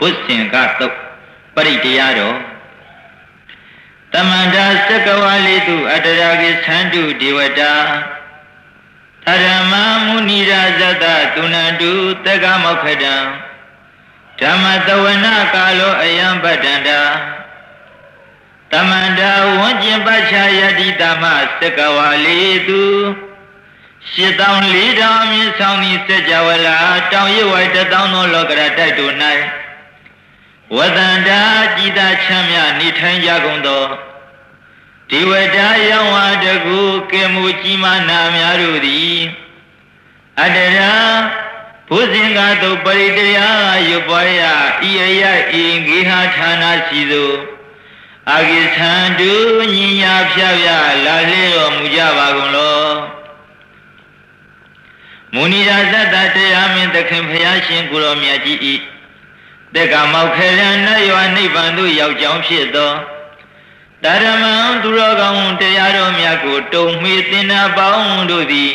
ကတုတ်ပရိတရားတော်တမန္တာစကဝါလိတုအတ္တရာကိသန္တုဒေဝတာသရမမုနိရာဇတတုဏတုတက္ကမောခတံဓမ္မတဝနာကာလောအယံပတ္တန္တာတမန္တာဝဉ္ကျင်ပချာယတိတမစကဝါလိတုရှစ်တောင်လေးတောင်မြင့်ဆောင်သည့်စัจ java လာတောင်ရဝိုက်တတောင်သောလောကရတိုက်တို့၌ ဝတန္တာကြည်သာချမ်းမြနေထိုင်ကြကုန်သောဒီဝတ္တယောဝတကုကေမူကြီးမာနာများတို့သည်အတ္တရာဘုဇင်္ဂတုပရိတရာရွပွားရဤအယဤဂေဟာဌာနစီသောအာဂိသံတုညင်ညာဖြာဖြာလာလျော်မူကြပါကုန်လောမုဏိရာဇတတရားမင်းသခင်ဖျားရှင်ကိုရောမြတ်ကြီးဤ တက္ကမောက်ခေရဏယောနိဗ္ဗာန်သို့ရောက်ကြောင်းဖြစ်သောတရမံသူတော်ကောင်းတရားတော်မြတ်ကိုတုံမှီသင်္နာပေါင်းတို့သည်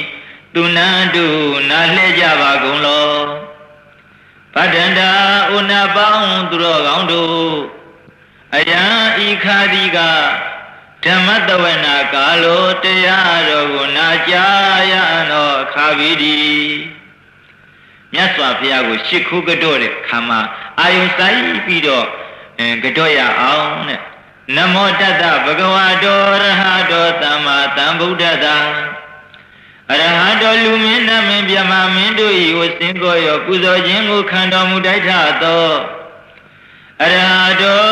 သူနန္တုနာလှည့်ကြပါကုန်လောဗဒ္ဒန္တာဥနာပေါင်းသူတော်ကောင်းတို့အယံဤခာတိကဓမ္မတဝနာကာလောတရားတော်ကိုနာကြားရသောခါပြီဒီမြတ်စွာဘုရားကိုရှ िख ုကတော့တဲ့ခါမှာ အာယုဆိုင်ပြီးတော့ကတော့ရအောင်တဲ့နမောတတ္တဗုဒ္ဓဝါတောရဟတောသမ္မာသမ္ဗုဒ္ဓတာအရဟတောလူမင်းနမင်းမြမမင်းတို့၏ဝစင်ကိုရောကုသိုလ်ခြင်းကိုခံတော်မူတိုက်ထသောအရဟတော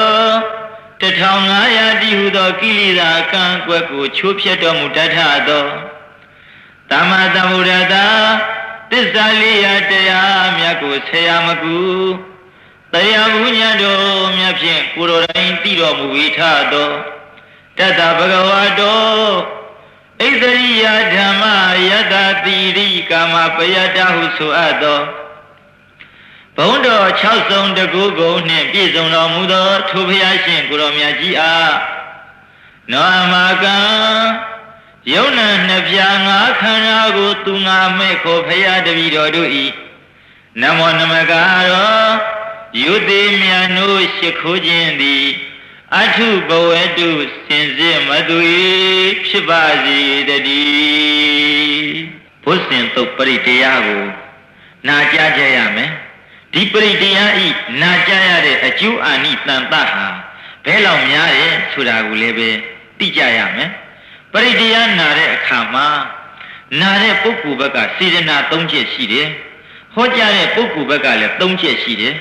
1500တိဟုသောကိလေသာကံကွက်ကိုချိုးဖျက်တော်မူတတ်ထသောသမ္မာသမ္ဗုဒ္ဓတာသစ္စာလေးရာတရားမြတ်ကိုဆရာမကူ တရားဘူးညတော်မြတ်ဖြင့်ကိုယ်တော်တိုင်သိတော်မူဝိထသောတတ္တဗဂဝါတောဣသရိယဓမ္မယတတိရိကာမပယတ္တဟုဆိုအပ်သောဘုံတော်6ဆုံးတကူကုန်နှင့်ပြည့်စုံတော်မူသောထိုဘုရားရှင်ကိုရောမြတ်ကြီးအားနောအမကံယုံနာနှစ်ပြားငါခန္ဓာကို သူငါမဲ့ခေါ်ဖရာတပည့်တော်တို့ဤနမောနမကာရော ယုတိမြတ်နိုးရှိခိုးခြင်းသည်အထုဘဝတုစင်စစ်မသူ၏ဖြစ်ပါစေတည်းဘုဇင်တုတ်ပရိတရားကို နာကြားကြရမယ်ဒီပရိတရားဤနာကြားရတဲ့အကျိုးအာနိတန်တဟာဘဲလောက်များတယ်ဆိုတာကိုလည်းပဲသိကြရမယ်ပရိတရားနာတဲ့အခါမှာနာတဲ့ပုဂ္ဂိုလ်ဘက်ကစေတနာ၃ချက်ရှိတယ်ဟောကြားတဲ့ပုဂ္ဂိုလ်ဘက်ကလည်း၃ချက်ရှိတယ်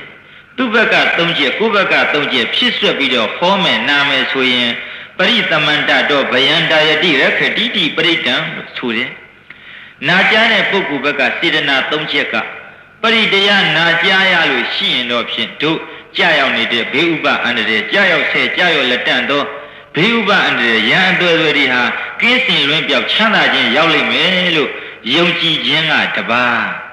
သူ့ဘက်က၃ချက်ကိုယ့်ဘက်က၃ချက်ဖြစ်ဆွက်ပြီးတော့ဟောမယ်နာမယ်ဆိုရင်ပရိသမန္တတော့ဗယန္တယတိရခတိတိပရိဒံလို့ဆိုတယ်နာကြားတဲ့ပုဂ္ဂိုလ်ဘက်ကစေတနာ၃ချက်ကပရိတရားနာကြားရလို့ရှိရင်တော့ဖြင့်တို့ကြာရောက်နေတဲ့ဘေးဥပအန္တရာယ်ကြာရောက်ဆဲကြာရောက်လက်တန့်သောဘေးဥပအန္တရာယ်ရန်အသွယ်တွေဟာကင်းစင်လွင်ပြောက်ချမ်းသာခြင်းရောက်လိမ့်မယ်လို့ယုံကြည်ခြင်းကတပါး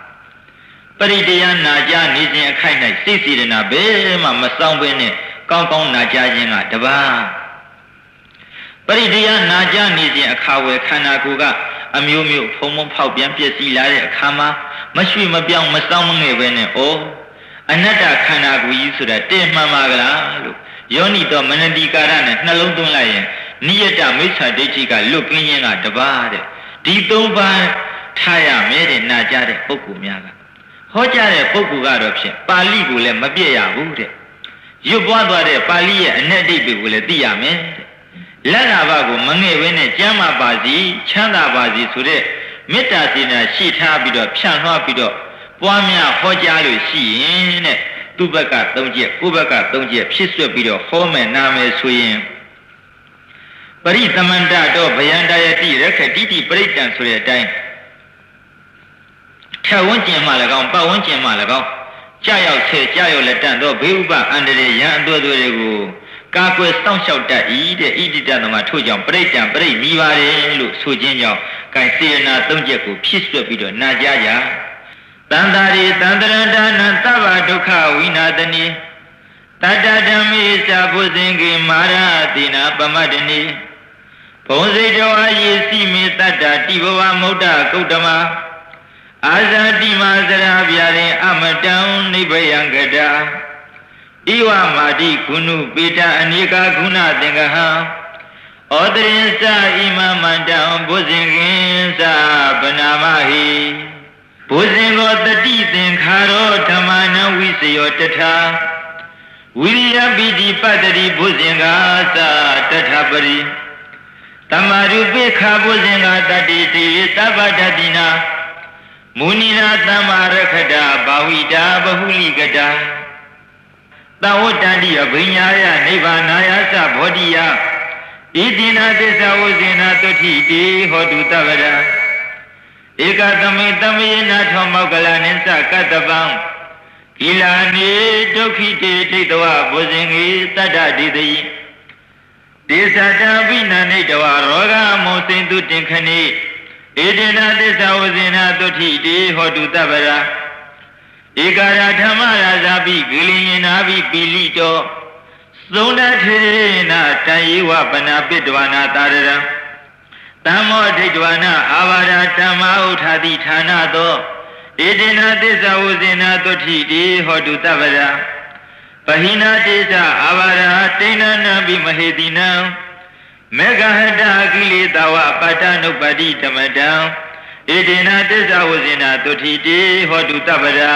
ပရိတရားနာကြားနေခြင်းအခိုက်၌စိတ်စေတနာဘယ်မှမဆောင်ဘဲနဲ့ကောင်းကောင်းနာကြားခြင်းကတပါးပရိတရားနာကြားနေခြင်းအခါဝယ်ခန္ဓာကိုယ်ကအမျိုးမျိုးဖုံဖုံဖောက်ပြန်ပျက်စီးလာတဲ့အခါမှာမရွှေမပြောင်းမစောင်းမငဲ့ပဲနဲ့ဩအနတ္တခန္ဓာကိုယ်ကြီးဆိုတာတည့်မှန်ပါကလားလို့ယောနိတော်မနတိကာရနဲ့နှလုံးသွင်းလိုက်ရင်နိယတမိစ္ဆာဒိဋ္ဌိကလွတ်ကင်းခြင်းကတပါးတဲ့ဒီသုံးပါးထားရမယ်တဲ့နာကြတဲ့ပုဂ္ဂိုလ်များက ဟောကြားတဲ့ပုဂ္ဂိုလ်ကတော့ဖြင့်ပါဠိကိုလည်းမပြည့်ရဘူးတဲ့ရွတ်ပွားသွားတဲ့ပါဠိရဲ့အ내အဓိပ္ပာယ်ကိုလည်းသိရမယ်တဲ့လက်နာဘကိုမငဲ့ဘဲနဲ့ကျမ်းမာပါစီချမ်းသာပါစီဆိုတဲ့မေတ္တာစေနာရှိထားပြီးတော့ဖြန့်လွှားပြီးတော့ပွားများဟောကြားလို့ရှိရင်တဲ့သူ့ဘက်က၃ချက်ကိုယ့်ဘက်က၃ချက်ဖြစ်ဆွတ်ပြီးတော့ဟောမယ်နာမယ်ဆိုရင်ပရိသမန္တတော့ဗယန္တယတိရခတိတိပရိတံဆိုတဲ့အတိုင်း ထဝန်းကျင်မှ၎င်းပတ်ဝန်းကျင်မှ၎င်းကြာရောက်ဆဲကြာရောက်လက်တန့်သောဘေးဥပအန္တရာယ်ရန်အသွဲသွဲတွေကိုကာကွယ်စောင့်ရှောက်တတ်၏တဲ့ဣတိတသမထို့ကြောင့်ပရိတံပရိမိပါတယ်လို့ဆိုခြင်းကြောင့်ကဲစေနာသုံးချက်ကိုဖြစ်ဆွက်ပြီးတော့နာကြကြတန္တာရီတန္တရဒါနသဗ္ဗဒုက္ခဝိနာတနိတတဓမ္မိစာဘုဇင်ကေမာရတိနာပမတ္တနိဘုံစိတောအာယေစီမေတတ္တာတိဘဝမௌဒ္ဒကုတ္တမ အာဇာတိမသရာဗျာရင်အမတံနိဗ္ဗယံကတာဣဝမာတိကုဏုပေတအနေကာခုဏသင်္ကဟံဩတရင်စဣမမန္တံဘုဇင်ကင်္စဗနာမဟိဘုဇင်ကိုတတိသင်္ခါရောဓမ္မနဝိစယောတထာဝိရိယပိတိပတ္တိဘုဇင်ကာသတထပရိတမရုပိခာဘုဇင်ကာတတိတိသဗ္ဗတတိနာ မုနိနာသမ္မာရခတဘာဝိတာဘဟုလိကတာသဝတ္တန္တိအဘိညာယနိဗ္ဗာနာယသဘောဓိယဣတိနာသစ္စာဝဇေနာတုဋ္ဌိတိဟောတုတဗ္ဗရာဧကသမိတမယေနာထောမောကလနိသကတ္တပံကိလာနေဒုက္ခိတေဒိဋ္ဌဝဘုဇင်ေတတ္တတိတိဒေသတံပိဏနိတဝရောဂမောစိန်တုတင်ခဏိ ဧတေနာသစ္စာဝဇေနာတုဋ္ဌိတိဟောတုတဗ္ဗရာဧကာရဓမ္မရာဇာပိဂိလင်ယနာပိပိလိတောသုံးတထေနာတန်ယေဝပနာပိတဝနာတာရံတမ္မောဒိဋ္ဌဝနာအာဘာဒဓမ္မဥထာတိဌာနသောဧတေနာသစ္စာဝဇေနာတုဋ္ဌိတိဟောတုတဗ္ဗရာပဟိနာတေသအာဘာဒတိဏနာပိမဟေတိနံ မေဃဟတကိလေသာဝပတ္တနုပတိဓမ္မတံဧတေနာသစ္စာဝဇေနာတုဋ္ဌိတိဟောတုတဗ္ဗရာ